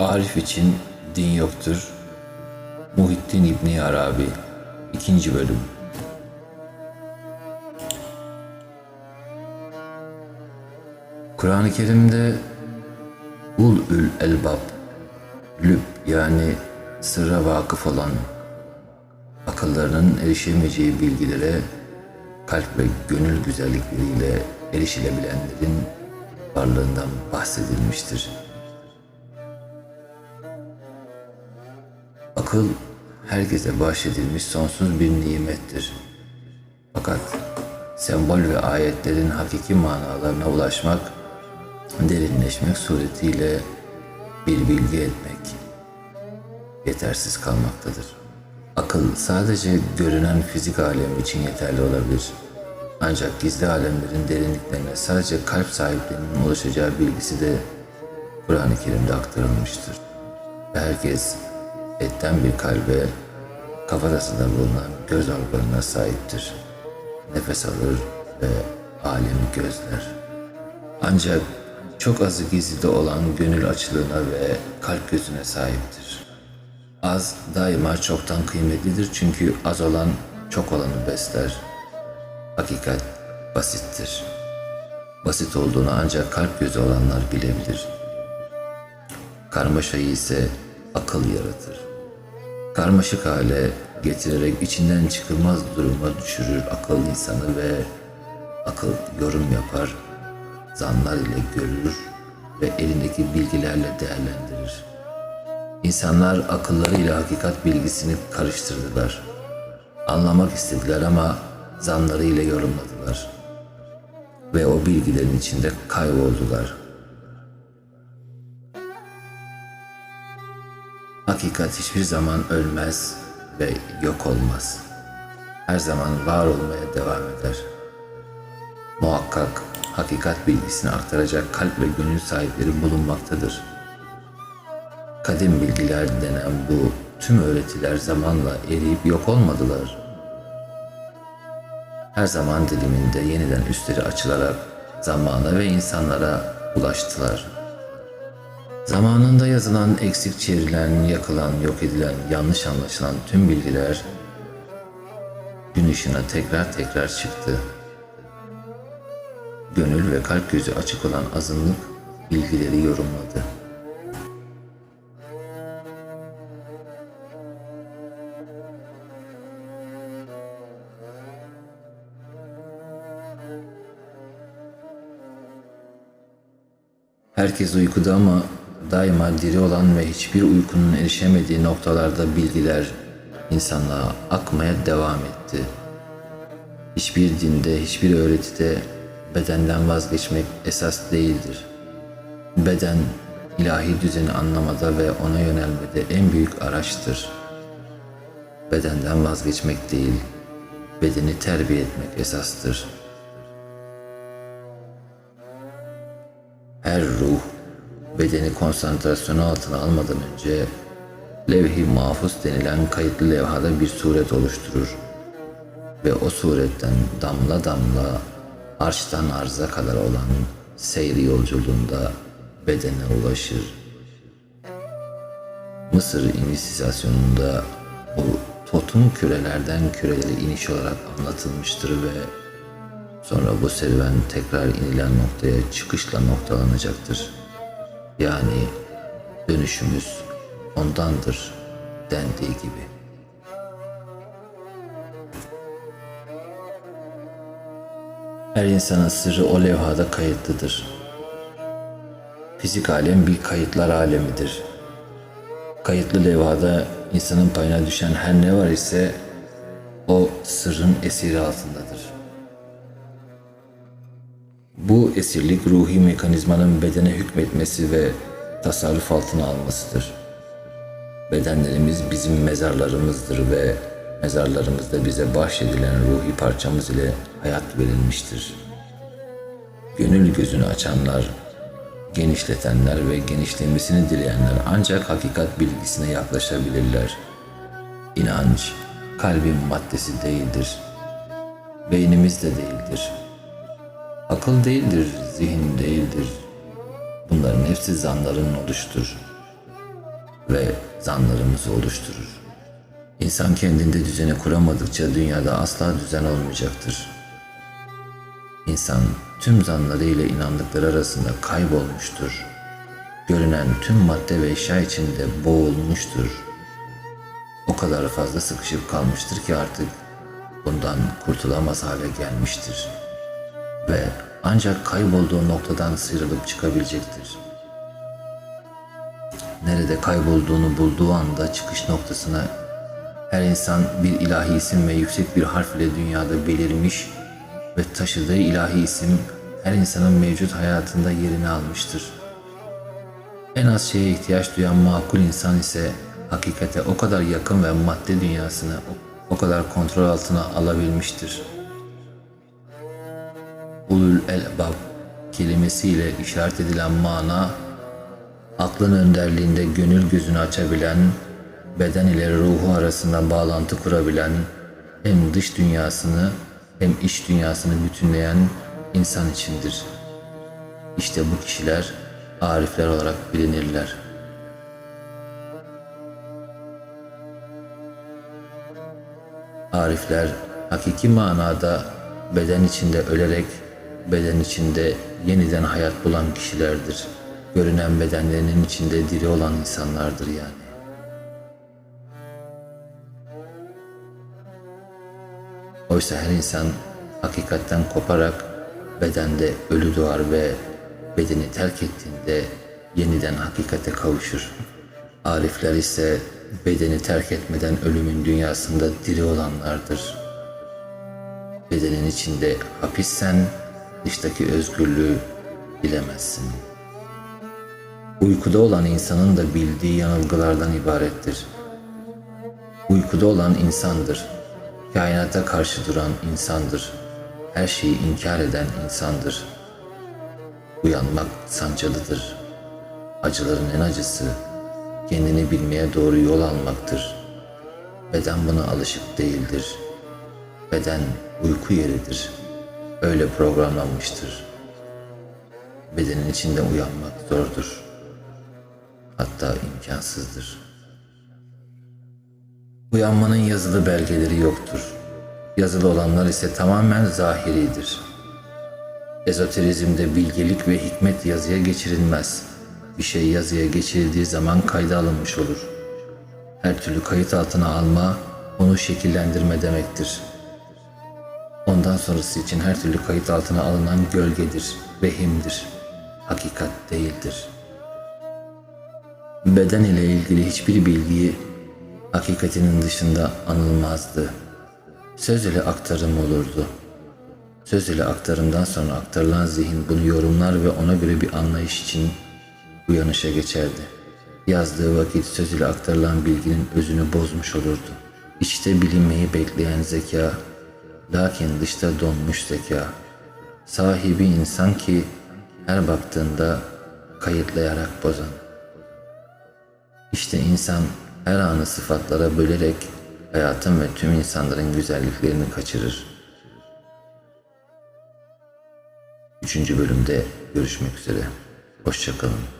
Arif için din yoktur. Muhittin İbni Arabi 2. bölüm Kur'an-ı Kerim'de ul ül elbab lüb yani sırra vakıf olan akıllarının erişemeyeceği bilgilere kalp ve gönül güzellikleriyle erişilebilenlerin varlığından bahsedilmiştir. Akıl herkese bahşedilmiş sonsuz bir nimettir. Fakat sembol ve ayetlerin hakiki manalarına ulaşmak, derinleşmek suretiyle bir bilgi etmek yetersiz kalmaktadır. Akıl sadece görünen fizik alem için yeterli olabilir. Ancak gizli alemlerin derinliklerine sadece kalp sahiplerinin ulaşacağı bilgisi de Kur'an-ı Kerim'de aktarılmıştır. Herkes etten bir kalbe, kafatasında bulunan göz organına sahiptir. Nefes alır ve alemi gözler. Ancak çok azı gizlide olan gönül açlığına ve kalp gözüne sahiptir. Az daima çoktan kıymetlidir çünkü az olan çok olanı besler. Hakikat basittir. Basit olduğunu ancak kalp gözü olanlar bilebilir. Karmaşayı ise akıl yaratır. Karmaşık hale getirerek içinden çıkılmaz duruma düşürür akıl insanı ve akıl yorum yapar, zanlar ile görür ve elindeki bilgilerle değerlendirir. İnsanlar akıllarıyla hakikat bilgisini karıştırdılar. Anlamak istediler ama zanlarıyla yorumladılar. Ve o bilgilerin içinde kayboldular. Hakikat hiçbir zaman ölmez ve yok olmaz. Her zaman var olmaya devam eder. Muhakkak hakikat bilgisini aktaracak kalp ve gönül sahipleri bulunmaktadır. Kadim bilgiler denen bu tüm öğretiler zamanla eriyip yok olmadılar. Her zaman diliminde yeniden üstleri açılarak zamana ve insanlara ulaştılar. Zamanında yazılan, eksik çevrilen, yakılan, yok edilen, yanlış anlaşılan tüm bilgiler gün ışığına tekrar tekrar çıktı. Gönül ve kalp gözü açık olan azınlık bilgileri yorumladı. Herkes uykuda ama daima diri olan ve hiçbir uykunun erişemediği noktalarda bilgiler insanlığa akmaya devam etti. Hiçbir dinde, hiçbir öğretide bedenden vazgeçmek esas değildir. Beden, ilahi düzeni anlamada ve ona yönelmede en büyük araçtır. Bedenden vazgeçmek değil, bedeni terbiye etmek esastır. Her ruh, bedeni konsantrasyonu altına almadan önce levh-i mahfuz denilen kayıtlı levhada bir suret oluşturur ve o suretten damla damla arştan arza kadar olan seyri yolculuğunda bedene ulaşır. Mısır inisiyasyonunda bu totum kürelerden kürelere iniş olarak anlatılmıştır ve sonra bu serüven tekrar inilen noktaya çıkışla noktalanacaktır. Yani dönüşümüz ondandır dendiği gibi. Her insanın sırrı o levhada kayıtlıdır. Fizik alem bir kayıtlar alemidir. Kayıtlı levhada insanın payına düşen her ne var ise o sırrın esiri altındadır. Bu esirlik ruhi mekanizmanın bedene hükmetmesi ve tasarruf altına almasıdır. Bedenlerimiz bizim mezarlarımızdır ve mezarlarımızda bize bahşedilen ruhi parçamız ile hayat verilmiştir. Gönül gözünü açanlar, genişletenler ve genişlemesini dileyenler ancak hakikat bilgisine yaklaşabilirler. İnanç, kalbin maddesi değildir. Beynimiz de değildir. Akıl değildir, zihin değildir. Bunların hepsi zanların oluştur. ve zanlarımızı oluşturur. İnsan kendinde düzeni kuramadıkça dünyada asla düzen olmayacaktır. İnsan tüm zanlarıyla inandıkları arasında kaybolmuştur. Görünen tüm madde ve eşya içinde boğulmuştur. O kadar fazla sıkışıp kalmıştır ki artık bundan kurtulamaz hale gelmiştir. Ve ancak kaybolduğu noktadan sıyrılıp çıkabilecektir. Nerede kaybolduğunu bulduğu anda çıkış noktasına her insan bir ilahi isim ve yüksek bir harf ile dünyada belirmiş ve taşıdığı ilahi isim her insanın mevcut hayatında yerini almıştır. En az şeye ihtiyaç duyan makul insan ise hakikate o kadar yakın ve madde dünyasını o, kadar kontrol altına alabilmiştir. Ulul elbab kelimesiyle işaret edilen mana, aklın önderliğinde gönül gözünü açabilen, beden ile ruhu arasında bağlantı kurabilen, hem dış dünyasını hem iç dünyasını bütünleyen insan içindir. İşte bu kişiler arifler olarak bilinirler. Arifler hakiki manada beden içinde ölerek beden içinde yeniden hayat bulan kişilerdir. Görünen bedenlerinin içinde diri olan insanlardır yani. Oysa her insan hakikatten koparak bedende ölü doğar ve bedeni terk ettiğinde yeniden hakikate kavuşur. Arifler ise bedeni terk etmeden ölümün dünyasında diri olanlardır. Bedenin içinde hapissen dıştaki özgürlüğü bilemezsin. Uykuda olan insanın da bildiği yanılgılardan ibarettir. Uykuda olan insandır. Kainata karşı duran insandır. Her şeyi inkar eden insandır. Uyanmak sancılıdır. Acıların en acısı kendini bilmeye doğru yol almaktır. Beden buna alışık değildir. Beden uyku yeridir. Öyle programlanmıştır. Bedenin içinde uyanmak zordur. Hatta imkansızdır. Uyanmanın yazılı belgeleri yoktur. Yazılı olanlar ise tamamen zahiridir. Ezoterizmde bilgelik ve hikmet yazıya geçirilmez. Bir şey yazıya geçirildiği zaman kayda alınmış olur. Her türlü kayıt altına alma, onu şekillendirme demektir. Ondan sonrası için her türlü kayıt altına alınan gölgedir, vehimdir, hakikat değildir. Beden ile ilgili hiçbir bilgiyi hakikatinin dışında anılmazdı. Söz ile aktarım olurdu. Söz ile aktarımdan sonra aktarılan zihin bunu yorumlar ve ona göre bir anlayış için uyanışa geçerdi. Yazdığı vakit söz ile aktarılan bilginin özünü bozmuş olurdu. İçte bilinmeyi bekleyen zeka, lakin dışta donmuş zeka. Sahibi insan ki her baktığında kayıtlayarak bozan. İşte insan her anı sıfatlara bölerek hayatın ve tüm insanların güzelliklerini kaçırır. Üçüncü bölümde görüşmek üzere. Hoşçakalın.